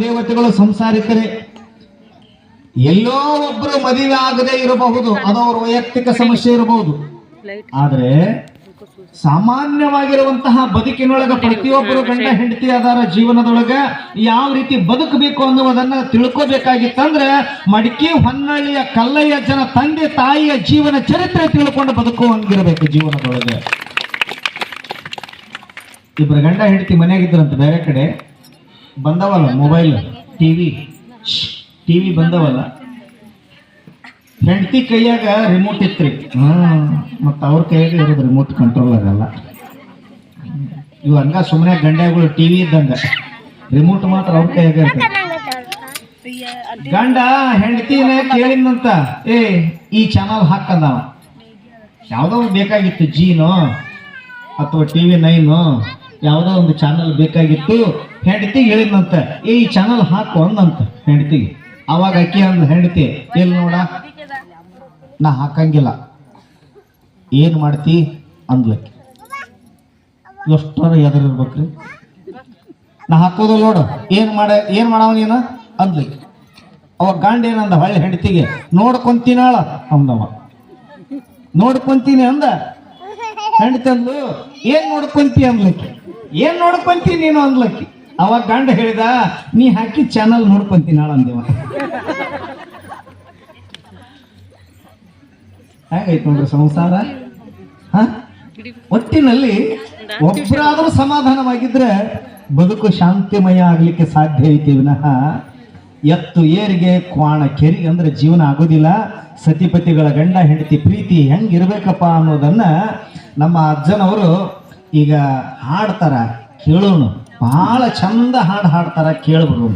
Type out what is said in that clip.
ದೇವತೆಗಳು ಸಂಸಾರಿಕರೇ, ಎಲ್ಲೋ ಒಬ್ರು ಮದುವೆ ಆಗದೆ ಇರಬಹುದು, ಅದು ಅವರ ವೈಯಕ್ತಿಕ ಸಮಸ್ಯೆ ಇರಬಹುದು. ಆದ್ರೆ ಸಾಮಾನ್ಯವಾಗಿರುವಂತಹ ಬದುಕಿನೊಳಗ ಪ್ರತಿಯೊಬ್ಬರು ಗಂಡ ಹೆಂಡತಿ ಆದಾರ ಜೀವನದೊಳಗ ಯಾವ ರೀತಿ ಬದುಕಬೇಕು ಅನ್ನುವುದನ್ನ ತಿಳ್ಕೋಬೇಕಾಗಿತ್ತಂದ್ರೆ ಮಡಿಕೆ ಹೊನ್ನಳ್ಳಿಯ ಕಲ್ಲಯ್ಯ ಜನ ತಂದೆ ತಾಯಿಯ ಜೀವನ ಚರಿತ್ರೆ ತಿಳ್ಕೊಂಡು ಬದುಕುವಂಗಿರಬೇಕು ಜೀವನದೊಳಗೆ. ಇಬ್ಬರು ಗಂಡ ಹೆಂಡತಿ ಮನೆಯಾಗಿದ್ರಂತ ಬೇರೆ ಕಡೆ. ಬಂದವಲ್ಲ ಮೊಬೈಲ್ ಟಿವಿ ಟಿವಿ ಬಂದವಲ್ಲ. ಹೆಂಡತಿ ಕೈಯಾಗ ರಿಮೋಟ್ ಇತ್ರಿ. ಹಾಂ, ಮತ್ತು ಅವ್ರ ಕೈಯಾಗ ಇರೋದು ರಿಮೋಟ್ ಕಂಟ್ರೋಲ್ ಆಗಲ್ಲ ಇವು ಹಂಗ ಸುಮ್ಮನೆ ಗಂಡಗಳು ಟಿವಿ ಇದ್ದಂಗ. ರಿಮೋಟ್ ಮಾತ್ರ ಅವ್ರ ಕೈಯಾಗ ಗಂಡ ಹೆಂಡತಿನ ಕೇಳಿದ್ನಂತ, ಏ, ಈ ಚಾನಲ್ ಹಾಕಂದ ಯಾವ್ದೋ ಬೇಕಾಗಿತ್ತು ಜೀನು ಅಥವಾ ಟಿವಿ ನೈನು ಯಾವುದೋ ಒಂದು ಚಾನಲ್ ಬೇಕಾಗಿತ್ತು, ಹೆಂಡತಿ ಹೇಳಿದಂತ ಈ ಚಾನಲ್ ಹಾಕು ಅಂದಂತ ಹೆಂಡತಿಗೆ ಅವಾಗ ಅಕ್ಕಿ ಅಂದ ಹೆಂಡತಿ ಎಲ್ಲಿ ನೋಡ, ನಾ ಹಾಕಂಗಿಲ್ಲ. ಏನು ಮಾಡ್ತಿ? ಅಂದ್ಲಕ್ಕಿ ಎಷ್ಟರ ಎದರಿರ್ಬೇಕ್ರಿ ನಾ ಹಾಕೋದು ನೋಡು, ಏನ್ ಮಾಡ, ಏನು ಮಾಡವ ನೀನು? ಅಂದ್ಲಕ್ಕಿ ಅವಾಗ ಗಾಂಡ ಏನಂದ, ಹೊಳ್ಳಿ ಹೆಂಡತಿಗೆ ನೋಡ್ಕೊಂತೀನಾಳ ಅಂದವ. ನೋಡ್ಕೊಂತೀನಿ ಅಂದ? ಹೆಂಡತಿ ಅಂದ್ಲು, ಏನ್ ನೋಡ್ಕೊಂತಿ? ಅಂದ್ಲಕ್ಕಿ ಏನ್ ನೋಡ್ಕೊಂತಿ ನೀನು ಅಂದ್ಲಕ್ಕಿ? ಅವಾಗ ಗಂಡ ಹೇಳಿದ, ನೀ ಹಾಕಿ ಚಾನಲ್ ನೋಡ್ಕೊಂತೀನಾಳ ಅಂದೇವ ಹೇಗೈತ್ ನೋಡ್ರಿ ಸಂಸಾರ? ಹ? ಒಟ್ಟಿನಲ್ಲಿ ಒಬ್ಬರಾದರೂ ಸಮಾಧಾನವಾಗಿದ್ರೆ ಬದುಕು ಶಾಂತಿಮಯ ಆಗ್ಲಿಕ್ಕೆ ಸಾಧ್ಯ ಐತಿ ವಿನಃ. ಎತ್ತು ಏರಿಗೆ, ಕ್ವಾಣ ಕೆರಿಗೆ ಅಂದ್ರೆ ಜೀವನ ಆಗೋದಿಲ್ಲ. ಸತಿಪತಿಗಳ ಗಂಡ, ಹೆಂಡತಿ ಪ್ರೀತಿ ಹೆಂಗಿರ್ಬೇಕಪ್ಪ ಅನ್ನೋದನ್ನ ನಮ್ಮ ಅಜ್ಜನವರು ಈಗ ಹಾಡ್ತಾರ ಕೇಳೋಣ ಬಹಳ ಚಂದ ಹಾಡು ಹಾಡ್ತಾರ ಕೇಳ್ಬರು